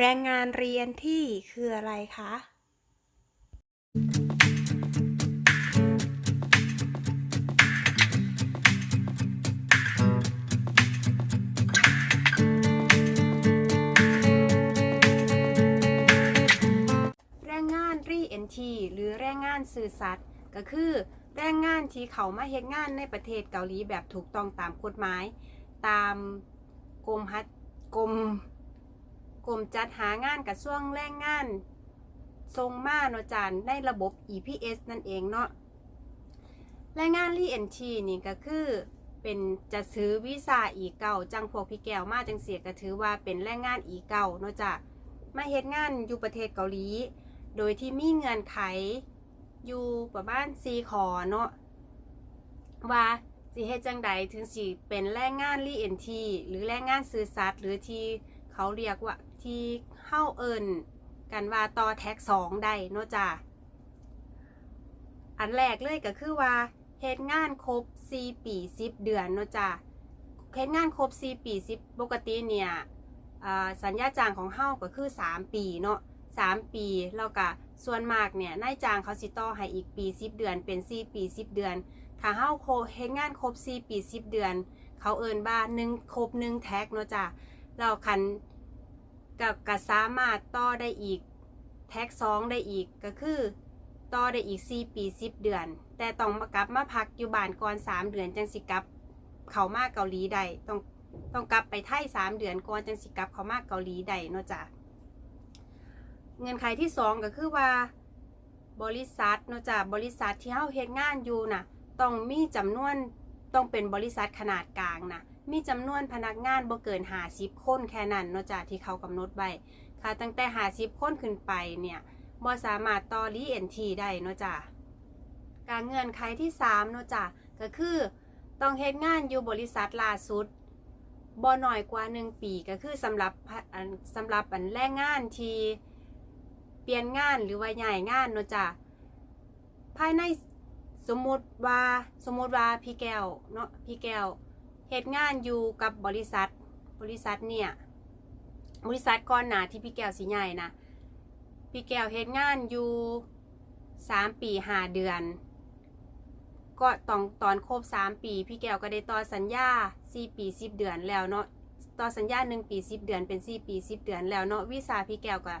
แรงงานเรียนที่คืออะไรคะ แรงงานรีเอ็นทีหรือแรงงานสื่อสัตว์ ก็คือแรงงานที่เขามาเฮ็ดงานในประเทศเกาหลีแบบถูกต้องตามกฎหมาย ตามกรมฮัดกรม กรมจัดหางานกระทรวงแรงงาน ทรงมาเนาะจานในระบบ EPS นั่นเองเนาะแรงงานรีเอ็นทีนี่ก็คือเป็นจะซื้อวีซ่าอีเก่าจังพวกพี่แก้วมาจังเสียก็ถือว่าเป็นแรงงานอีเก่าเนาะจ้ะมาเฮ็ดงานอยู่ประเทศเกาหลี โดยที่มีเงื่อนไขอยู่ประมาณ4ข้อเนาะว่าสิเฮ็ดจังใดถึงสิเป็นแรงงานรีเอ็นทีหรือแรงงานสื่อสัตว์หรือที่เขาเรียกว่า ที่เฮาเอิ้นกันว่าต่อแท็ก2ได้เนาะจ้ะอันแรกเลยก็คือว่าเฮ็ดงานครบ 4 ปี 10 เดือนเนาะจ้ะเฮ็ดงานครบ 4 ปี 10 ปกติเนี่ยสัญญาจ้างของเฮาก็คือ 3 ปีเนาะ3 ปีแล้วก็ส่วนมากเนี่ยนายจ้างเขาสิต่อให้อีกปี 10 เดือนเป็น 4 ปี 10 เดือน ถ้าเฮาโคเฮ็ดงานครบ 4 ปี 10 เดือน เขาเอิ้นว่า1ครบ1แท็กเนาะจ้ะแล้วคัน ก็ก็สามารถต่อได้อีกแท็ก2ได้อีกก็คือต่อได้อีก 4 ปี 10 เดือน แต่ต้องมากลับมาพักอยู่บ้านก่อน 3 เดือนจังสิกลับ เข้ามาเกาหลีได้ต้องต้องกลับไปไทย3เดือนก่อนจังสิกลับเข้ามาเกาหลีได้เนาะจ้ะเงื่อนไขที่สองก็คือว่าบริษัทเนาะจ้ะบริษัทที่เฮาเฮ็ดงานอยู่น่ะต้องมีจำนวนต้องเป็นบริษัทขนาดกลางน่ะ มีจำนวนพนักงานบ่เกิน50คนแค่นั้นเนาะจ้ะที่เขากำหนดไว้ค่ะตั้งแต่50คนขึ้นไปเนี่ยบ่สามารถต่อรีเอ็นทีได้เนาะจ้ะการเงื่อนไขที่3เนาะจ้ะก็คือต้องเฮ็ดงานอยู่บริษัทล่าสุดบ่น้อยกว่า 1 ปีก็คือสำหรับสำหรับอันแรงงานที่เปลี่ยนงานหรือว่าย้ายงานเนาะจ้ะภายในสมมุติว่าสมมุติว่าพี่แก้วเนาะพี่แก้ว เฮ็ดงานอยู่กับบริษัท บริษัทเนี่ย บริษัทก่อนหนาที่พี่แก้วสิย้ายนะ พี่แก้วเฮ็ดงานอยู่สามปีห้าเดือน ก็ตอนตอนครบสามปี พี่แก้วก็ได้ต่อสัญญาสี่ปีสิบเดือนแล้วเนาะ ต่อสัญญาหนึ่งปีสิบเดือนเป็นสี่ปีสิบเดือนแล้วเนาะวีซ่าพี่แก้วก็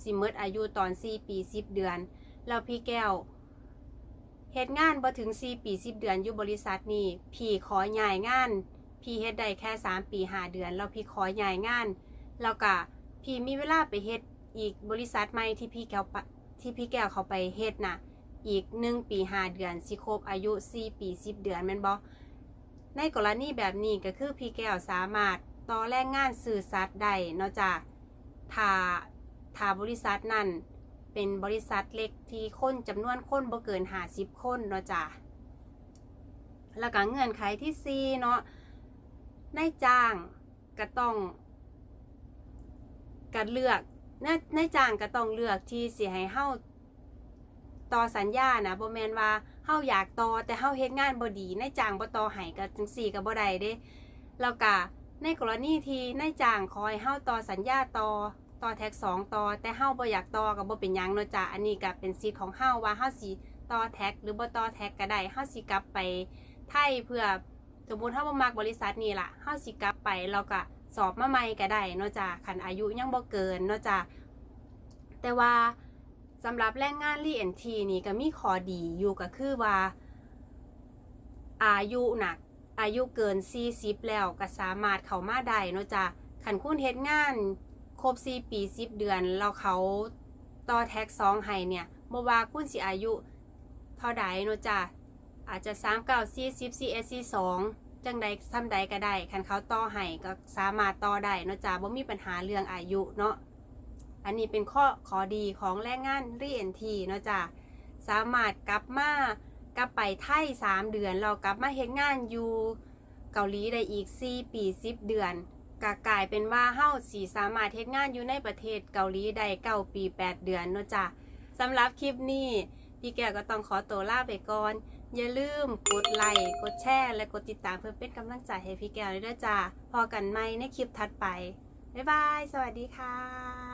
สิหมดอายุตอน4ปี10เดือน แล้วพี่แก้ว เฮ็ดงานบ่ถึง 4 ปี 10 เดือนอยู่บริษัทนี้พี่ขอย้ายงาน พี่เฮ็ดได้แค่ 3 ปี 5 เดือน แล้วพี่ขอย้ายงาน แล้วก็พี่มีเวลาไปเฮ็ดอีกบริษัทใหม่ที่พี่แก้วที่พี่แก้วเขาไปเฮ็ดน่ะ อีก 1 ปี 5 เดือนสิครบอายุ 4 ปี 10 เดือนแม่นบ่ในกรณีแบบนี้ก็คือพี่แก้วสามารถต่อแรงงานสื่อสัตว์ได้นาะจ้ะถ้าถ้าบริษัทนั้น เป็นบริษัทเล็กที่คนจำนวนคนบ่เกิน50คนเนาะจ้ะแล้วก็เงื่อนไขที่4เนาะนายจ้างก็ต้องก็เลือกนายนายจ้างก็ต้องเลือกที่สิให้เฮาต่อสัญญานะบ่แมนว่าเฮาอยากต่อแต่เฮาเฮ็ดงานบ่ดีนายจ้างบ่ต่อให้ก็จังซี่ก็บ่ได้เด้แล้วก็ในกรณีที่นายจ้างขอให้เฮาต่อสัญญาต่อ ต่อแท็กสองต่อแต่เฮาบ่อยากต่อก็บ่เป็นยังเนาะจ้ะอันนี้ก็เป็นสิทธิ์ของเฮาว่าเฮาสิต่อแท็ก หรือบ่ต่อแท็กก็ได้เฮาสิกลับไปไทยเพื่อสมมติเฮาบ่มักบริษัทนี้ล่ะเฮาสิกลับไปแล้วก็สอบมาใหม่ก็ได้เนาะจ้ะคันอายุยังบ่เกินเนาะจ้ะแต่ว่าสำหรับแรงงานรีเอ็นทีนี่ก็มีข้อดีอยู่ก็คือว่า อายุหน่ะอายุเกิน 40 แล้วก็สามารถเข้ามาได้เนาะจ้ะคันคุณเฮ็ดงาน ครบ4ปี10เดือน แล้วเขาต่อแท็ก2ให้เนี่ยบ่ว่าคุณสิอายุ เท่าใดเนาะจ้ะอาจจะ3 9 40 41 42จังใดซ้ำใดก็ได้ คันเขาต่อให้ก็สามารถต่อได้เนาะจ้ะบ่มีปัญหาเรื่องอายุเนาะ อันนี้เป็นข้อขอดีของแรงงานรีเอ็นทีเนาะจ้ะสามารถกลับมากลับไปไทย 3 เดือนแล้วกลับมาเฮ็ดงานอยู่เกาหลีได้อีก 4 ปี 10 เดือน ก็กลายเป็นว่าเฮาสีสามารถเฮ็ดงานอยู่ในประเทศเกาหลีได้เก้าปี 8 เดือนเนาะจ้ะสำหรับคลิปนี้พี่แก้วก็ต้องขอตัวลาไปก่อน อย่าลืมกดไลค์กดแชร์และกดติดตามเพื่อเป็นกำลังใจให้พี่แก้วด้วยจ้าพอกันไหมในคลิปถัดไป บ๊ายบาย สวัสดีค่ะ